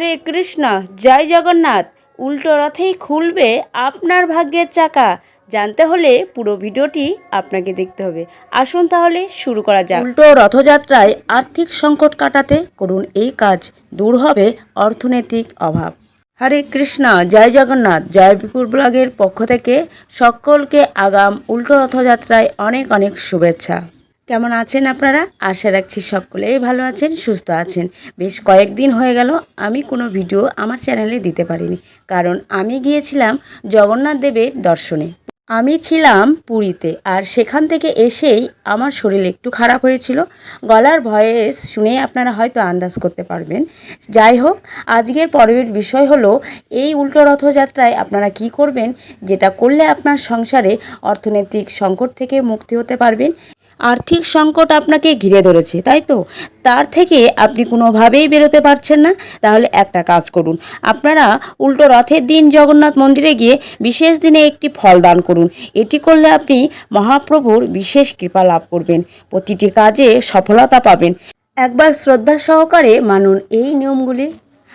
হরে কৃষ্ণ, জয় জগন্নাথ। উল্টো রথেই খুলবে আপনার ভাগ্যের চাকা। জানতে হলে পুরো ভিডিওটি আপনাকে দেখতে হবে। আসুন তাহলে শুরু করা যাক। উল্টো রথযাত্রায় আর্থিক সংকট কাটাতে করুন এই কাজ। দূর হবে অর্থনৈতিক অভাব। হরে কৃষ্ণ, জয় জগন্নাথ। জয় বিপুর ব্লগের পক্ষ থেকে সকলকে আগাম উল্টো রথযাত্রায় অনেক অনেক শুভেচ্ছা। কেমন আছেন আপনারা? আশা রাখছি সকলেই ভালো আছেন, সুস্থ আছেন। বেশ কয়েকদিন হয়ে গেল, আমি কোনো ভিডিও আমার চ্যানেলে দিতে পারিনি। কারণ আমি গিয়েছিলাম জগন্নাথ দেবের দর্শনে। আমি ছিলাম পুরীতে আর সেখান থেকে এসেই আমার শরীর একটু খারাপ হয়েছিল। গলার ভয়েস শুনে আপনারা হয়তো আন্দাজ করতে পারবেন। যাই হোক, আজকের পর্বের বিষয় হলো, এই উল্টো রথযাত্রায় আপনারা কি করবেন? যেটা করলে আপনার সংসারে অর্থনৈতিক সংকট থেকে মুক্তি হতে পারবেন। আর্থিক সংকট আপনাকে ঘিরে ধরেছে, তাই তো? তার থেকে আপনি কোনোভাবেই বেরোতে পারছেন না। তাহলে একটা কাজ করুন, আপনারা উল্টো রথের দিন জগন্নাথ মন্দিরে গিয়ে বিশেষ দিনে একটি ফল দান করুন। এটি করলে আপনি মহাপ্রভুর বিশেষ কৃপা লাভ করবেন, প্রতিটি কাজে সফলতা পাবেন। একবার শ্রদ্ধা সহকারে মানুন এই নিয়মগুলি।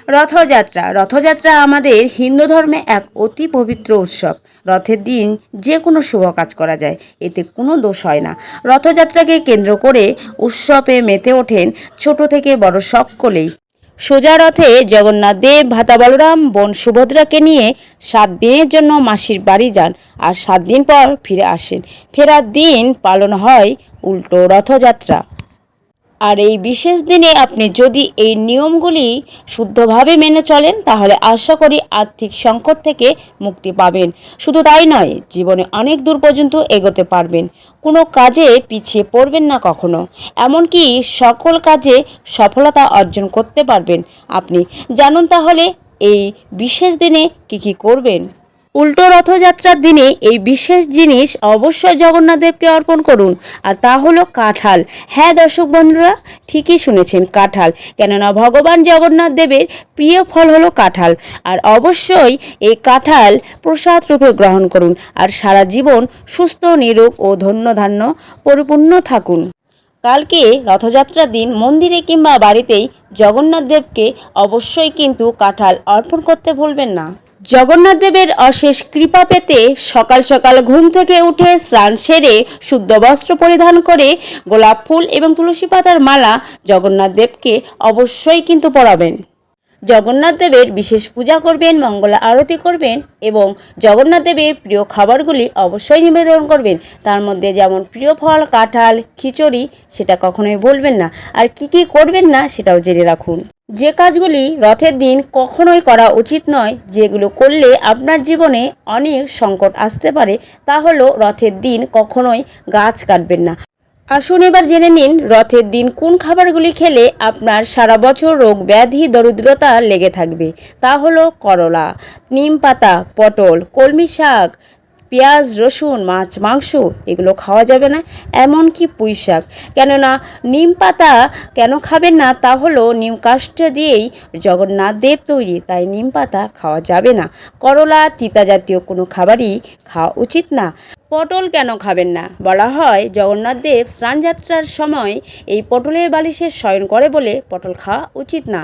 রথযাত্রা। রথযাত্রা আমাদের হিন্দু ধর্মে এক অতি পবিত্র উৎসব। রথের দিন যে কোনো শুভ কাজ করা যায়, এতে কোনো দোষ হয় না। রথযাত্রাকে কেন্দ্র করে উৎসবে মেতে ওঠেন ছোট থেকে বড় সকলেই। সোজা রথে জগন্নাথ দেব, ভাতা বলরাম, বোন সুভদ্রাকে নিয়ে সাত দিনের জন্য মাসির বাড়ি যান আর সাত দিন পর ফিরে আসেন। ফেরার দিন পালন হয় উল্টো রথযাত্রা। আর এই বিশেষ দিনে আপনি যদি এই নিয়মগুলি শুদ্ধভাবে মেনে চলেন, তাহলে আশা করি আর্থিক সংকট থেকে মুক্তি পাবেন। শুধু তাই নয়, জীবনে অনেক দূর পর্যন্ত এগোতে পারবেন। কোনো কাজে পিছিয়ে পড়বেন না কখনো। এমনকি সকল কাজে সফলতা অর্জন করতে পারবেন। আপনি জানুন তাহলে এই বিশেষ দিনে কি কি করবেন। উল্টো রথযাত্রার দিনে এই বিশেষ জিনিস অবশ্যই জগন্নাথদেবকে অর্পণ করুন। আর তা হলো কাঁঠাল। হ্যাঁ দর্শক বন্ধুরা, ঠিকই শুনেছেন কাঁঠাল। কেননা ভগবান জগন্নাথ দেবের প্রিয় ফল হলো কাঁঠাল। আর অবশ্যই এই কাঁঠাল প্রসাদ রূপে গ্রহণ করুন। আর সারা জীবন সুস্থ, নিরোগ ও ধন্যধান্য পরিপূর্ণ থাকুন। কালকে রথযাত্রার দিন মন্দিরে কিংবা বাড়িতেই জগন্নাথ দেবকে অবশ্যই কিন্তু কাঁঠাল অর্পণ করতে ভুলবেন না। জগন্নাথ দেবের অশেষ কৃপা পেতে সকাল সকাল ঘুম থেকে উঠে স্নান সেরে শুদ্ধ বস্ত্র পরিধান করে গোলাপ ফুল এবং তুলসী পাতার মালা জগন্নাথ দেবকে অবশ্যই কিন্তু পরাবেন। জগন্নাথ দেবের বিশেষ পূজা করবেন, মঙ্গলা আরতি করবেন এবং জগন্নাথ দেবের প্রিয় খাবারগুলি অবশ্যই নিবেদন করবেন। তার মধ্যে যেমন প্রিয় ফল, কাঁঠাল, খিচুড়ি, সেটা কখনোই বলবেন না। আর কি কি করবেন না, সেটাও জেনে রাখুন। যে কাজগুলি রথের দিন কখনোই করা উচিত নয়, যেগুলো করলে আপনার জীবনে অনেক সংকট আসতে পারে, তা হলো রথের দিন কখনোই গাছ কাটবেন না। আসুন এবার জেনে নিন রথের দিন কোন খাবারগুলি খেলে আপনার সারা বছর রোগ ব্যাধি, দরিদ্রতা লেগে থাকবে। তা হলো করলা, নিম পাতা, পটল, কলমি শাক পেঁয়াজ, রসুন, মাছ, মাংস, এগুলো খাওয়া যাবে না, এমনকি পুঁই শাক কেননা নিম পাতা কেন খাবেন না, তা হলো নিম কাষ্ঠ দিয়েই জগন্নাথ দেব তৈরি, তাই নিম পাতা খাওয়া যাবে না। করলা, তিতা জাতীয় কোনো খাবারই খাওয়া উচিত না। পটল কেন খাবেন না? বলা হয় জগন্নাথ দেব স্নানযাত্রার সময় এই পটলের বালিশে শয়ন করে বলে পটল খাওয়া উচিত না।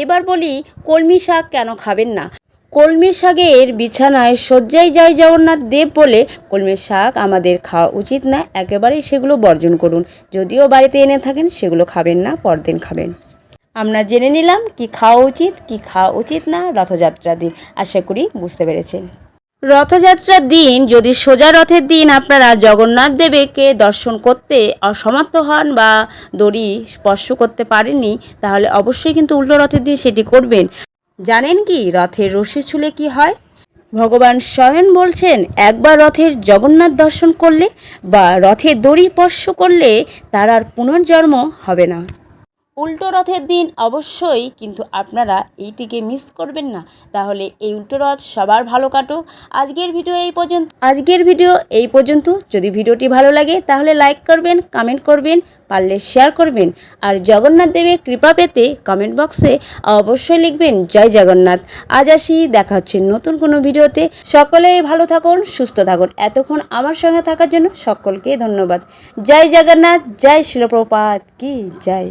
এবার বলি কলমি শাক কেন খাবেন না? কলমি শাকের বিছানায় শয্যায় যায় জগন্নাথ দেব বলে কলমি শাক আমাদের খাওয়া উচিত না, একেবারেই সেগুলো বর্জন করুন। যদিও বাড়িতে এনে থাকেন, সেগুলো খাবেন না, পরদিন খাবেন। আমরা জেনে নিলাম কি খাওয়া উচিত, কি খাওয়া উচিত না রথযাত্রার দিন। আশা করি বুঝতে পেরেছেন। রথযাত্রার দিন, যদি সোজা রথের দিন আপনারা জগন্নাথ দেবকে দর্শন করতে অসমর্থ হন বা দড়ি স্পর্শ করতে পারেননি, তাহলে অবশ্যই কিন্তু উল্টো রথের দিন সেটি করবেন। জানেন কি রথের রশি ছুলে কি হয়? ভগবান স্বয়ং বলছেন, একবার রথের জগন্নাথ দর্শন করলে বা রথের দড়ি স্পর্শ করলে তার আর পুনর্জন্ম হবে না। উল্টো রথের দিন অবশ্যই কিন্তু আপনারা এইটিকে মিস করবেন না। তাহলে এই উল্টো রথ সবার ভালো কাটুক। আজকের ভিডিও এই পর্যন্ত আজকের ভিডিও এই পর্যন্ত। যদি ভিডিওটি ভালো লাগে, তাহলে লাইক করবেন কমেন্ট করবেন, পারলে শেয়ার করবেন। আর জগন্নাথ দেবের কৃপা পেতে কমেন্ট বক্সে অবশ্যই লিখবেন, জয় জগন্নাথ। আজ আসি, দেখা হচ্ছে নতুন কোনো ভিডিওতে সকলেই ভালো থাকুন, সুস্থ থাকুন। এতক্ষণ আমার সঙ্গে থাকার জন্য সকলকে ধন্যবাদ। জয় জগন্নাথ, জয় শিলপ্রপাত কি, জয়।